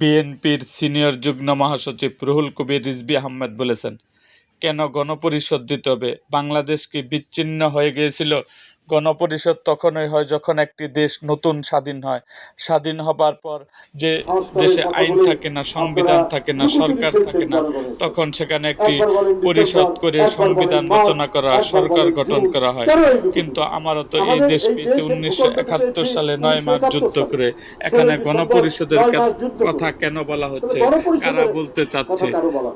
বিএনপির সিনিয়র যুগ্ম মহাসচিব রুহুল কবির রিজবি আহমেদ বলেছেন, কেন গণপরিষদ দিতে হবে? বাংলাদেশ কি বিচ্ছিন্ন হয়ে গিয়েছিল? গণপরিষদ তখনই হয় যখন একটি দেশ নতুন স্বাধীন হয়। স্বাধীন হবার পর যে দেশে আইন থাকে না সংবিধান থাকে না সরকার থাকে না তখন সেখানে একটি পরিষদ করে সংবিধান রচনা করা সরকার গঠন করা হয়। কিন্তু আমারও তো এই দেশ পেয়েছে উনিশশো একাত্তর সালে নয় মার্চ যুদ্ধ করে। এখানে গণপরিষদের কথা কেন বলা হচ্ছে? কারা বলতে চাচ্ছে?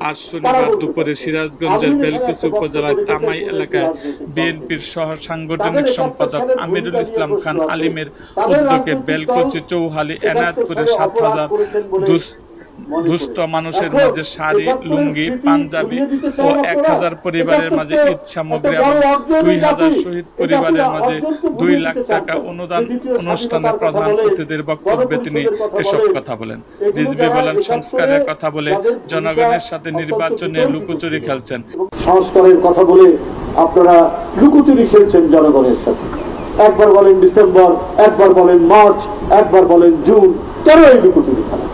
আজ শনিবার দুপুরে সিরাজগঞ্জের বেলকুচি উপজেলার তামাই এলাকায় বিএনপির সহ সাংগঠনিক সম্পাদক আমিরুল ইসলাম খান আলিমের উদ্যোগে বেলকুচি চৌহালি এনায়েতপুরে সাত হাজার দুস- দুস্থ মানুষের মাঝে শাড়ি লুঙ্গি পাঞ্জাবি ও এক হাজার পরিবারের মাঝে ঈদ সামগ্রী এবং দুই হাজার শহীদ পরিবারের মাঝে দুই লাখ টাকা অনুদান অনুষ্ঠানে প্রধান অতিথির বক্তব্যে তিনি এসব কথা বলেন। রিজভি বলেন সংস্কারের কথা বলে জনগণের সাথে নির্বাচনে লুকোচুরি খেলছেন। সংস্কারের কথা বলে আপনারা লুকোচুরি খেলছেন জনগণের সাথে। একবার বলেন ডিসেম্বর একবার বলেন মার্চ একবার বলেন জুন কেন এই লুকোচুরি খেলা?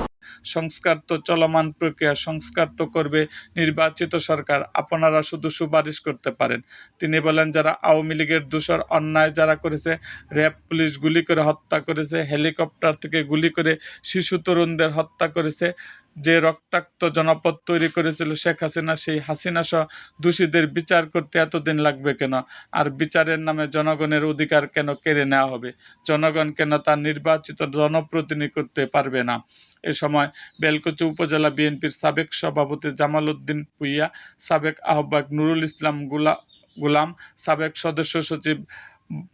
সংস্কার তো চলমান প্রক্রিয়া, সংস্কার তো করবে নির্বাচিত সরকার। আপনারা শুধু সুপারিশ করতে পারেন। তিনি বলেন, যারা আওয়ামী লীগের দূষর, অন্যায় যারা করেছে, র্যাব পুলিশ গুলি করে হত্যা করেছে, হেলিকপ্টার থেকে গুলি করে শিশু তরুণদের হত্যা করেছে যে রক্তাক্ত জনপদ তৈরি করেছিল শেখ হাসিনা, সেই হাসিনা সহ দোষীদের বিচার করতে এতদিন লাগবে কেন? আর বিচারের নামে জনগণের অধিকার কেন কেড়ে নেওয়া হবে? জনগণ কেন তার নির্বাচিত জনপ্রতিনিধি করতে পারবে না? এ সময় বেলকুচি উপজেলা বিএনপির সাবেক সভাপতি জামাল উদ্দিন ভুইয়া, সাবেক আহ্বায়ক নুরুল ইসলামগুলা, গুলাম, সাবেক সদস্য সচিব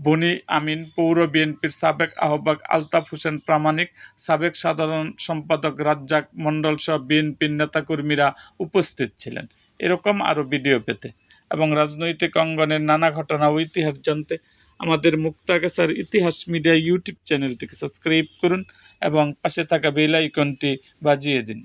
বনি আমিন, পৌর বিএনপির সাবেক আহ্বায়ক আলতাফ হোসেন, প্রামাণিক সাবেক সাধারণ সম্পাদক রাজ্জাক মণ্ডল সহ বিএনপির নেতাকর্মীরা উপস্থিত ছিলেন। এরকম আরও ভিডিও পেতে এবং রাজনৈতিক অঙ্গনের নানা ঘটনা ও ইতিহাস জানতে আমাদের মুক্তাগাছার ইতিহাস মিডিয়া ইউটিউব চ্যানেলটিকে সাবস্ক্রাইব করুন এবং পাশে থাকা বেল আইকনটি বাজিয়ে দিন।